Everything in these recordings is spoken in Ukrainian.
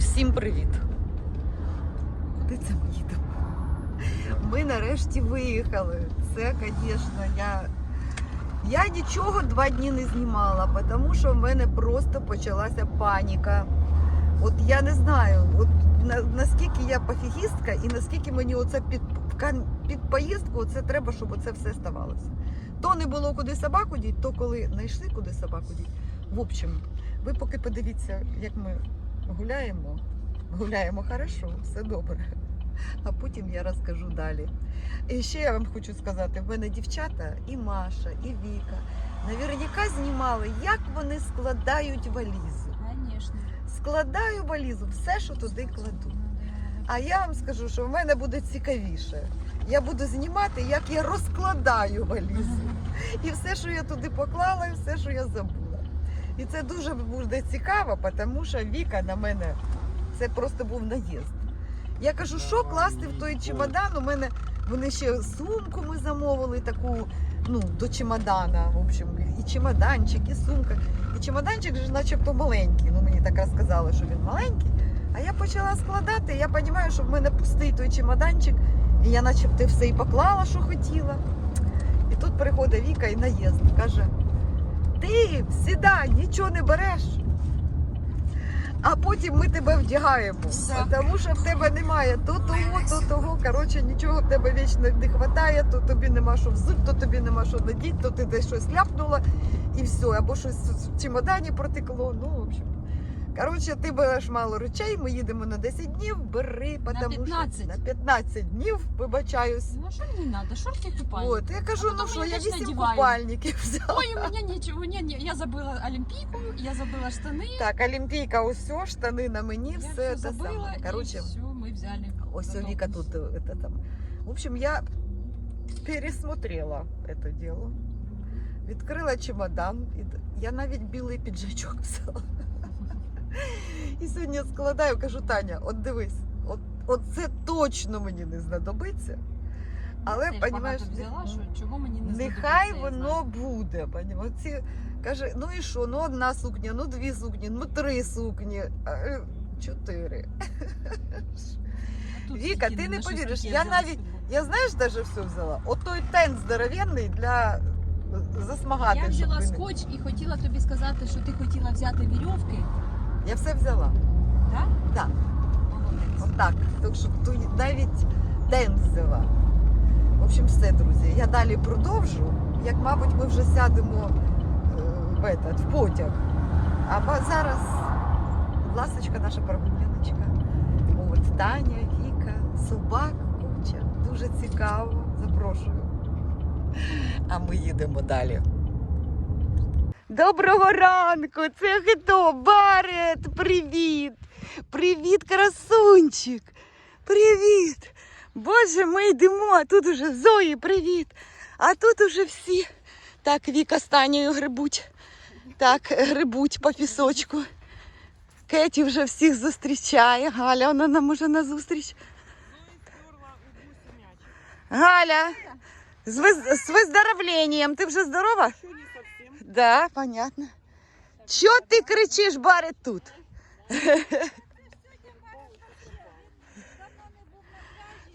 Усім привіт! Куди це ми їдемо? Ми нарешті виїхали. Це, звісно, я. Я нічого два дні не знімала, тому що в мене просто почалася паніка. От я не знаю, от на, наскільки я пофігістка і наскільки мені оце під, під поїздку це треба, щоб оце все ставалося. То не було куди собаку діть, то коли знайшли куди собаку діть. В общем, ви поки подивіться, як ми гуляємо. Гуляємо хорошо, все добре. А потім я розкажу далі. І ще я вам хочу сказати: в мене дівчата, і Маша, і Віка, наверняка знімали, як вони складають валізу. Складаю валізу, все, що туди кладу. А я вам скажу, що в мене буде цікавіше. Я буду знімати, як я розкладаю валізу. І все, що я туди поклала, і все, що я забула. І це дуже буде цікаво, тому що Віка на мене це просто був наїзд. Я кажу, що класти в той чемодан? У мене вони ще сумку ми замовили таку, ну, до чемодана. В общем, і чемоданчик, і сумка. І чемоданчик же начебто маленький. Ну мені так розказали, що він маленький. А я почала складати, і я розумію, що в мене пустий той чемоданчик, і я начебто все і поклала, що хотіла. І тут приходить Віка і наїзд. Каже: ти сідай, нічого не береш. А потім ми тебе вдягаємо. Все. Тому що в тебе немає то того, то того. Коротше, нічого в тебе вічно не вистачає, то тобі нема що взути, то тобі нема що надіти, то ти десь щось ляпнула і все, або щось в чемодані протекло. Ну, в общем. Коротше, ти береш мало речей, ми їдемо на 10 днів, бери, На потому 15. що на 15 днів, вибачаюсь. Ну а что мне надо? Шорты купальник. От, я кажу, А ну потім що, мені я теж 8 надівають. купальників взяла. Ой, у меня ничего, не, не, я забыла олимпийку, я забыла штаны. Так, олімпійка, усе, штани на мені, я все все те забыла, саме. и Коротше, все, мы взяли. ось Готово. Віка тут э, это там. В общем, я пересмотрела это дело. Відкрила чемодан. І д- я навіть білий піджачок взяла. І сьогодні складаю, кажу, Таня, от дивись, от, от це точно мені не знадобиться. Але, понімаєш, взяла, що чого мені не Нехай воно буде. понімаєш? Ці, каже, ну і що? Ну одна сукня, ну дві сукні, ну три сукні, е, чотири. Віка, ти не повіриш, я навіть- Я знаєш, даже все взяла. От той тент здоровенний для засмагати. Я взяла скотч і хотіла тобі сказати, що ти хотіла взяти вірьовки, Я все взяла. так? Так. Молодець. Отак. Так що навіть тент взяла. В общем, все, друзі. Я далі продовжу. Як, мабуть, ми вже сядемо е, в, этот, в потяг. А зараз ласочка наша прогуляночка. От Таня, Віка, собак куча. Дуже цікаво. Запрошую. А ми їдемо далі. Доброго ранку! Це хто? Барет! Привіт! Привіт, красунчик! Привіт! Боже, ми йдемо, а тут уже Зої, привіт! А тут уже всі. Так, Віка Танею грибуть. Так, грибуть по пісочку. Кеті вже всіх зустрічає. Галя, вона нам уже на зустріч. Галя, з виздоровленням. Ти вже здорова? Да, понятно. Чого ти кричиш, Барет, тут?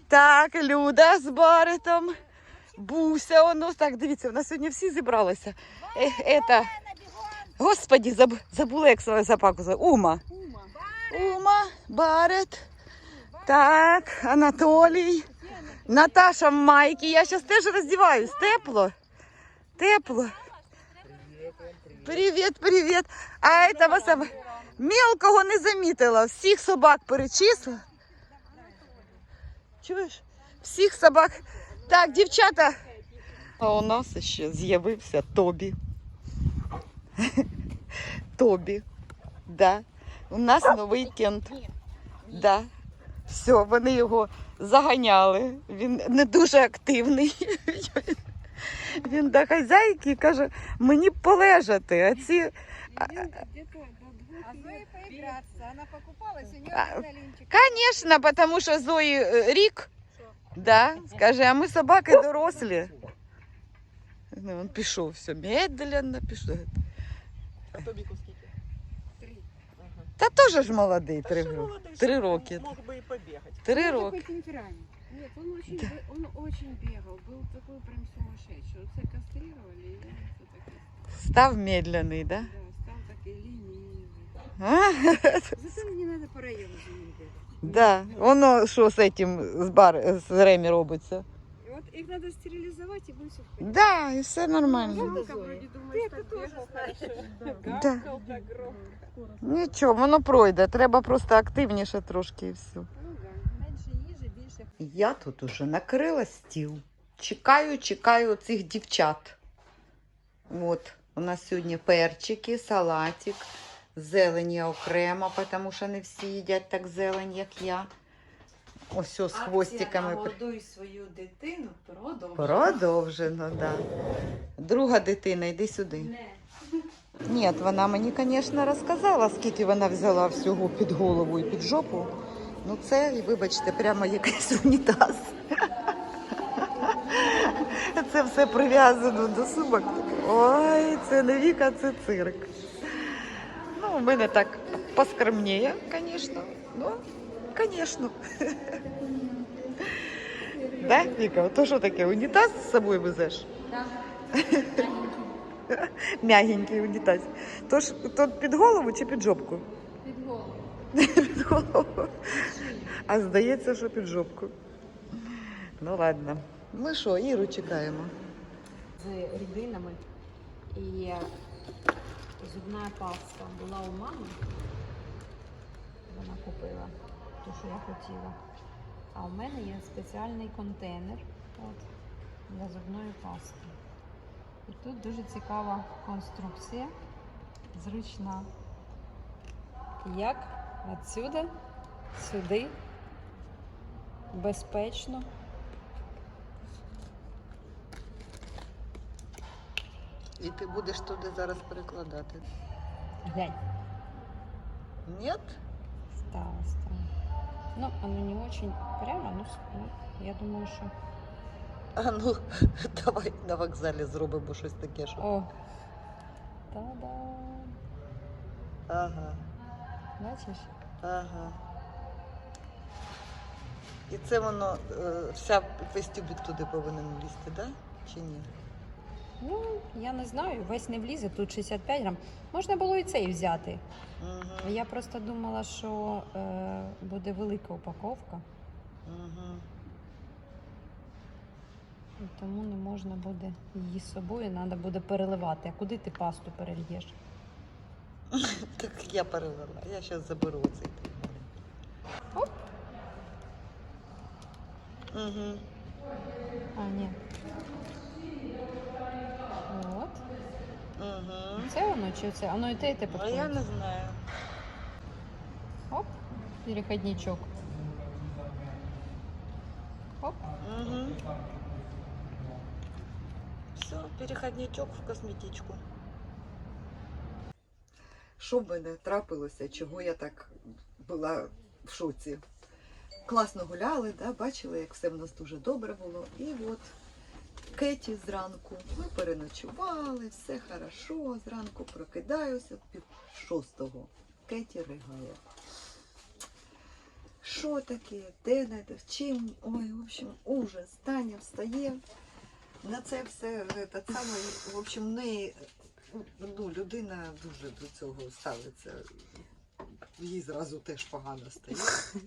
Так, Люда з Баретом. Буся, воно. Так, дивіться, у нас сьогодні всі зібралися. Е, ета. Господі, заб, забула, як свою запаку. Ума. Ума, Барет. Так, Анатолій. Наташа в майці. Я зараз теж роздіваюсь. Тепло. Тепло. Привіт, привіт. А этого сам мелкого не замітила. Всіх собак перечислила. Чуєш? Всіх собак. Так, дівчата. А у нас ще з'явився Тобі. Тобі. Да. У нас новий кент. Да. Все, вони його заганяли. Він не дуже активний. Він до хазяйки каже, мені б полежати. А ці А Зои поиграться. Она покупалась, у нее А, адреналинчик. Конечно, тому що Зої е, рік. Да, скаже, а ми собаки дорослі. Ну, він пішов все медленно, пішов. А тобі скільки? Три. Ага. Та теж ж молодий, три, Ще ро- молодий, три ще роки. Мог би і побігати. Три Такой роки. темперамент. Нет, он очень, Да. бе- он очень бегал, был такой прям сумасшедший. Вот все кастрировали, и он все-таки, Став медленний, да? да, стал такой ленивый. А? Зато не надо по району за ним бегать. Да. Воно що з цим з бар з Ремі робиться? И вот их надо стерилизовать, и будет все в порядке. Да, і все нормально. Жалко, вроде думаешь, так бегал, Да. Гавкав так громко. Нічого, воно пройде. Треба просто активніше трошки і все. Я тут уже накрила стіл. Чекаю, чекаю цих дівчат. От, у нас сьогодні перчики, салатик, зелені окремо, тому що не всі їдять так зелень, як я. Ось з хвостиками. Годуй свою дитину, продовжуй. Продовжено, так. Да. Друга дитина, йди сюди. Не. Ні, вона мені, звісно, розказала, скільки вона взяла всього під голову і під жопу. Ну це, вибачте, прямо якийсь унітаз. Це все прив'язано до сумок. Ой, це не віка, це цирк. Ну, у мене так поскромніє, звісно. Ну, звісно. Да, Віка, то що таке? Унітаз з собою везеш? Мягенький унітаз. То ж то під голову чи під жопку? під голову. Під голову. А здається, що під жопку. Ну ладно. Ми що, Іру чекаємо. З рідинами. І зубна паста була у мами. Вона купила ту, що я хотіла. А у мене є спеціальний контейнер от, для зубної пасти. І тут дуже цікава конструкція, зручна. Як отсюди, сюди, безпечно. І ти будеш туди зараз перекладати. Глянь. Ні? Стало, стало. Ну, оно не очень прямо, но с- ну, я думаю, що. А ну, давай на вокзалі зробимо щось таке, що. О! Та-да! Ага, Бачиш? ага. І це воно, е, вся весь тюбик туди повинен влізти, да? Чи ні? Ну, я не знаю, весь не влізе, тут 65 грам. Можна було і цей взяти. Угу. Я просто думала, що е, буде велика упаковка, Угу. і тому не можна буде її з собою, треба буде переливати. А куди ти пасту перельєш? Так я перевела. Я зараз заберу оцей. Угу. А, ні. От. Угу. Це воно чи це? Воно і те, і те А я не знаю. Оп, переходничок. Оп. Угу. Все, переходничок в косметичку. Що в мене трапилося, чого я так була в шоці? Класно гуляли, да? бачили, як все в нас дуже добре було. І от Кеті зранку. Ми переночували, все хорошо. Зранку прокидаюся пів шостого. Кеті ригає. Що таке? Де не де? Чим? Ой, в общем, ужас. Таня встає. На це все е, те саме, в общем, в неї ну, людина дуже до цього ставиться. Їй зразу теж погано стає.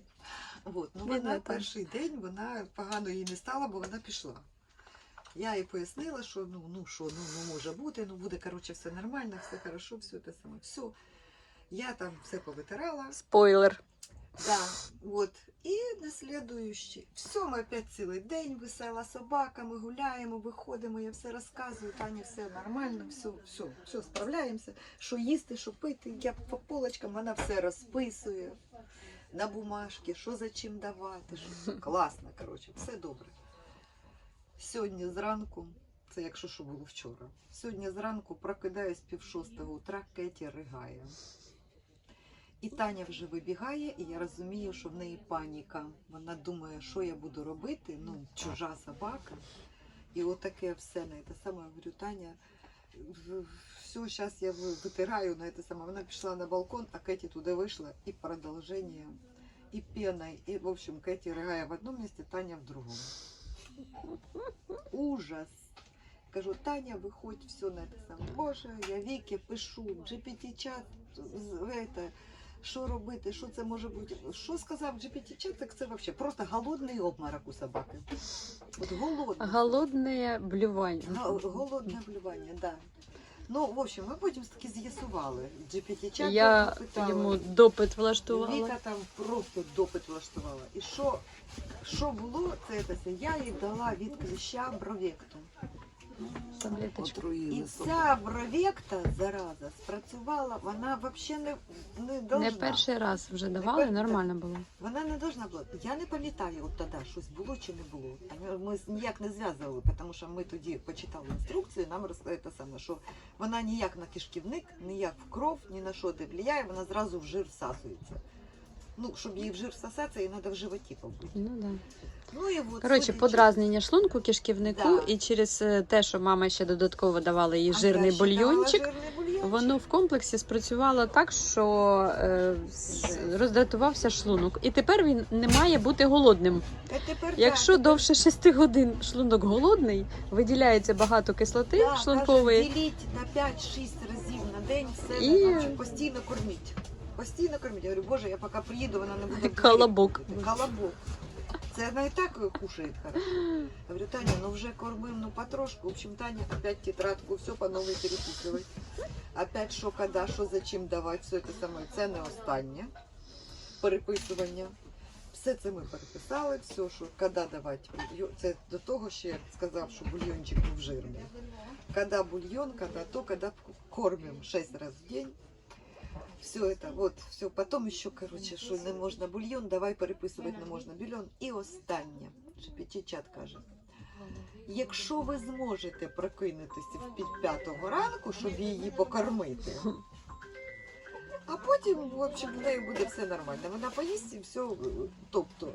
От, ну, вона Таня. перший день вона погано їй не стала, бо вона пішла. Я їй пояснила, що ну, ну що, ну, ну може бути, ну буде коротше, все нормально, все хорошо, все те саме. Все. Я там все повитирала. Спойлер. Да, вот. І на слідуючий. Все, ми опять цілий день, весела собака, ми гуляємо, виходимо, я все розказую, Тані все нормально, все, все, все, справляємося. Що їсти, що пити, я по полочкам, вона все розписує на бумажки, що за чим давати. Що... Класно, коротше, все добре. Сьогодні зранку, це якщо що було вчора, сьогодні зранку прокидаюсь пів шостого утра, Кеті ригає. І Таня вже вибігає, і я розумію, що в неї паніка. Вона думає, що я буду робити. Ну, чужа собака. І отаке все на те саме говорю, Таня, Все, зараз я ви- витираю на це саме. Вона пішла на балкон, а Кеті туди вийшла і продовження, і пеною, і, в общем, Кеті ригає в одному місці, Таня в другому. Ужас. Кажу, Таня, виходь, все на це саме. Боже, я Віки пишу, GPT-чат, з- это, що робити, що це може бути. Що сказав GPT-чат, так це взагалі просто голодний обморок у собаки. От голодний. Голодне блювання. Голодне блювання, да. Ну, в общем, ми потім таки з'ясували. GPT-чат Я йому допит влаштувала. Віка там просто допит влаштувала. І що, що було, це, це, це я їй дала від кліща бровекту. Таблеточку. І ця бровекта, зараза, спрацювала, вона взагалі не, не должна. Не перший раз вже давали, пер- нормально було. Вона не должна була. Я не пам'ятаю от тоді, щось було чи не було. Ми- Ми з- ніяк не зв'язували, тому що ми тоді почитали інструкцію, нам розказали те саме, що вона ніяк на кишківник, ніяк в кров, ні на що не впливає, вона зразу в жир всасується. Ну, щоб їй в жир всосатися, їй треба в животі побути. Ну да. Ну і от, Коротше, судячи- подразнення шлунку, кишківнику, Да. і через е, те, що мама ще додатково давала їй А жирний я ще давала бульйончик, жирний бульйончик. воно в комплексі спрацювало так, що е, с- роздратувався шлунок. І тепер він не має бути голодним. А тепер Якщо так, довше 6 годин шлунок голодний, виділяється багато кислоти да, шлункової. каже, діліть на 5-6 разів на день все І- і... постійно корміть. Постійно корміть. Я говорю, боже, я поки приїду, вона не буде. Колобок. Колобок. Це вона і так кушає хорошо. Я говорю, Таня, ну вже кормим, ну потрошку. В общем, Таня опять тетрадку, все по новій переписувати. Опять що, коли, що, зачем давати, все це саме. Це не останнє переписування. Все це ми переписали, все, що коли давати. Це до того ще сказав, що бульйончик був жирний. Коли бульйон, коли то, коли кормим 6 разів в день. Все это, вот, все. Потом еще, короче, що не можна бульйон, давай переписувати не можна бульйон. І останнє, чат каже. Якщо ви зможете прокинутися в п'ятого ранку, щоб її покормити, а потім, в общем, в неї буде все нормально. Вона поїсть і все, тобто,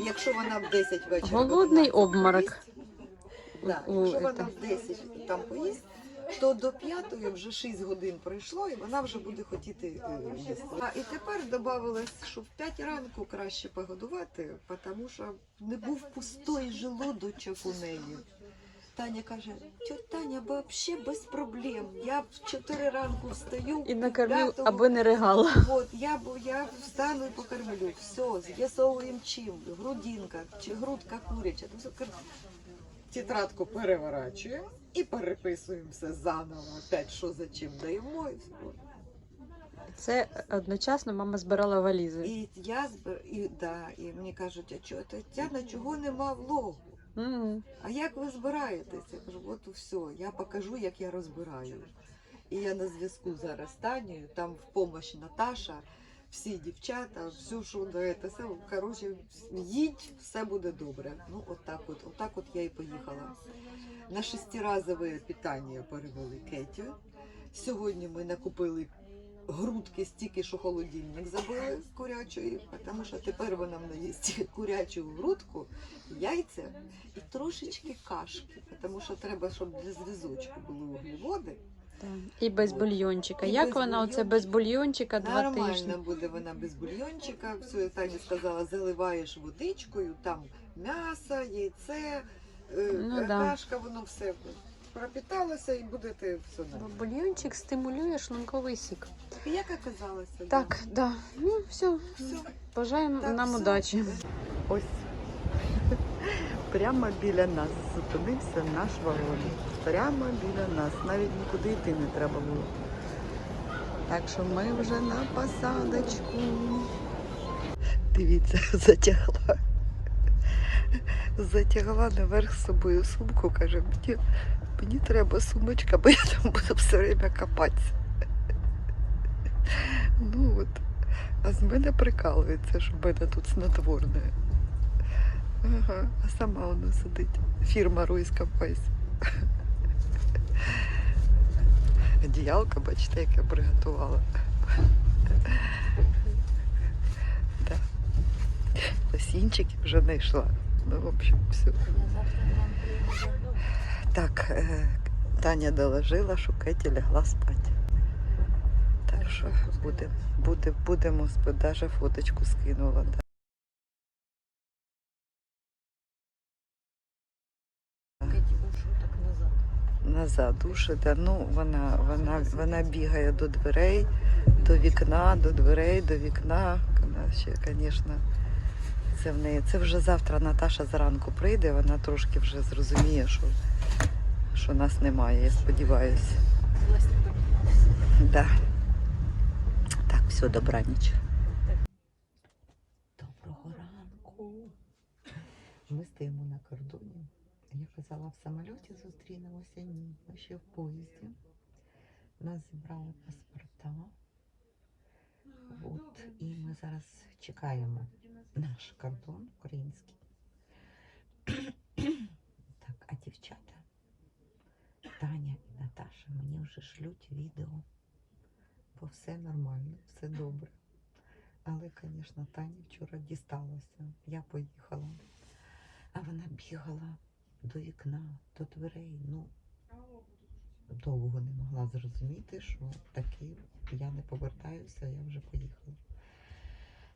якщо вона в 10 вечора. Голодний в 11 обморок. Да, якщо вона в 10 там поїсть, то до п'ятої вже 6 годин пройшло, і вона вже буде хотіти е, їсти. А і тепер додавалось, що в 5 ранку краще погодувати, тому що не був пустой желудочок у неї. Таня каже, тьотя Таня, взагалі без проблем. Я в 4 ранку встаю. І накормив, п'ятого- аби не ригала. От, я, бу- я встану і покормлю. Все, з'ясовуємо чим. Грудинка чи грудка куряча. Все, Тетрадку переворачуємо і переписуємо все заново. Опять що за чим даємо. Це одночасно мама збирала валізи. і я збер... і, да, і мені кажуть, а чого Тетяна, чого нема влогу? М. А як ви збираєтесь? Я кажу, от все, я покажу, як я розбираю. І я на зв'язку зараз з Танією, там в помощь Наташа, всі дівчата, все, що до це, коротше, їдь, все буде добре. Ну, от так от, от так от я і поїхала. На шестиразове питання перевели Кетю. Сьогодні ми накупили грудки стільки, що холодильник забили курячої, тому що тепер вона мене їсть курячу грудку, яйця і трошечки кашки, тому що треба, щоб для зв'язочку були вуглеводи. Так. І без бульйончика. І Як без вона оце без бульйончика два Нормально тижні? буде вона без бульйончика. Все, Таня сказала, заливаєш водичкою, там м'ясо, яйце, е, Ну да. кашка, воно все пропіталося і будете все Бо нормально. бульйончик стимулює шлунковий сік. Як оказалося? да. Так, да. Ну все. Все. Бажаємо Так, нам все. удачі. Ось прямо біля нас зупинився наш вагон. Прямо біля нас. Навіть нікуди йти не треба було. Так що ми вже на посадочку. Дивіться, затягла. Затягла наверх з собою сумку, каже, мені, мені треба сумочка, бо я там буду все время копатися. Ну от. А з мене прикалується, що в мене тут снотворне. Ага, а сама вона сидить. Фірма Руйська Фейс. Одіялка, бачите, як я приготувала. Да. Лосінчики вже знайшла. Ну, в общем, все. Так, е, Таня доложила, що Кеті лягла спати. Так що буде, буде, будемо спати. Даже фоточку скинула. Да. Назад да. ну вона, вона, вона бігає до дверей, до вікна, до дверей, до вікна. Вона ще, звісно, це в неї. Це вже завтра Наташа зранку прийде, вона трошки вже зрозуміє, що, що нас немає, я сподіваюся. Да. Так, все, добраніч. Доброго ранку. Ми стоїмо на кордоні. Я казала, в самольоті зустрінемося. Ні, ми ще в поїзді. Нас зібрали паспорта. От, і ми зараз чекаємо наш кордон український. так, а дівчата, Таня і Наташа мені вже шлють відео бо все нормально, все добре. Але, звісно, Тані вчора дісталося. Я поїхала, а вона бігала до вікна, до дверей. Ну, довго не могла зрозуміти, що таки я не повертаюся, я вже поїхала.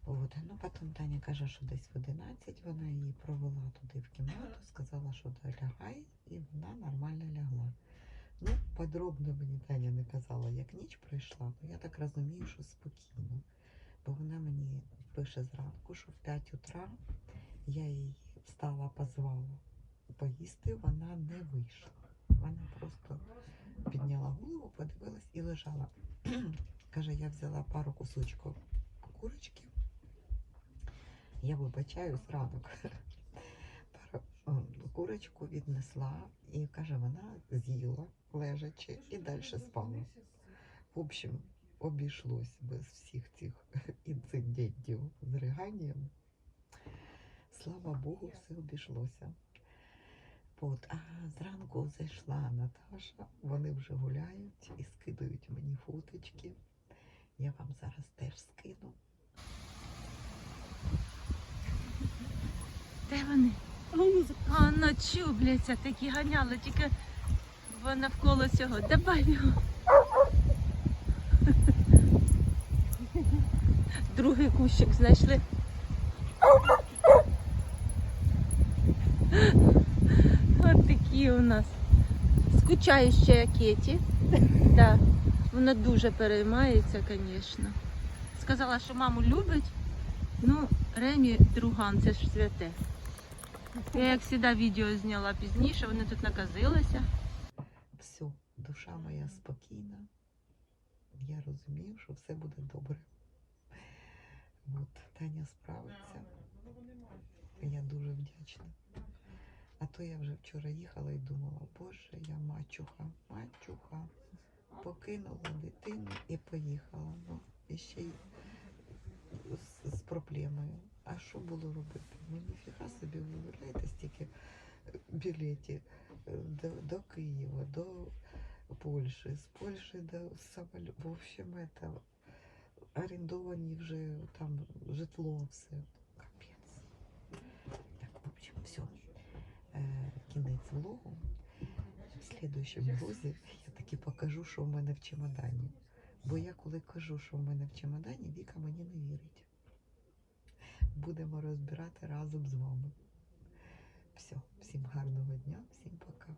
От. Ну, потім Таня каже, що десь в 11 вона її провела туди в кімнату, сказала, що лягай, і вона нормально лягла. Ну, подробно мені Таня не казала, як ніч пройшла, ну я так розумію, що спокійно. Бо вона мені пише зранку, що в 5 утра я її встала, позвала поїсти, вона не вийшла. Вона просто підняла голову, подивилась і лежала. Каже, я взяла пару кусочків курочки. Я вибачаю ранок. Пару курочку віднесла і каже, вона з'їла лежачи і далі спала. В общем, обійшлось без всіх цих інцидентів з риганням. Слава Богу, все обійшлося. От, а зранку зайшла Наташа, вони вже гуляють і скидають мені фоточки. Я вам зараз теж скину. Де вони? А ну чубляться, такі ганяли, тільки в- навколо цього. Давай його. Другий кущик знайшли. Такі у нас. Скучаюча Кеті. Да. Вона дуже переймається, звісно. Сказала, що маму любить. Ну, Ремі друган, це ж святе. Я як завжди відео зняла пізніше, вони тут наказилися. Все, душа моя спокійна. Я розумію, що все буде добре. От, Таня справиться. Я дуже вдячна. А то я вже вчора їхала і думала, боже, я мачуха, мачуха. Покинула дитину і поїхала. Ну, і ще й з, з проблемою. А що було робити? Ну ніфіга собі ви уявляєте стільки білетів е, до, до Києва, до Польщі, з Польщі до самоліту. В общем, это орендовані вже там житло, все. Капець. Так, в общем, все. Кінець влогу. В слідуючому влозі я таки покажу, що в мене в чемодані. Бо я коли кажу, що в мене в чемодані, Віка мені не вірить. Будемо розбирати разом з вами. Все, всім гарного дня, всім пока.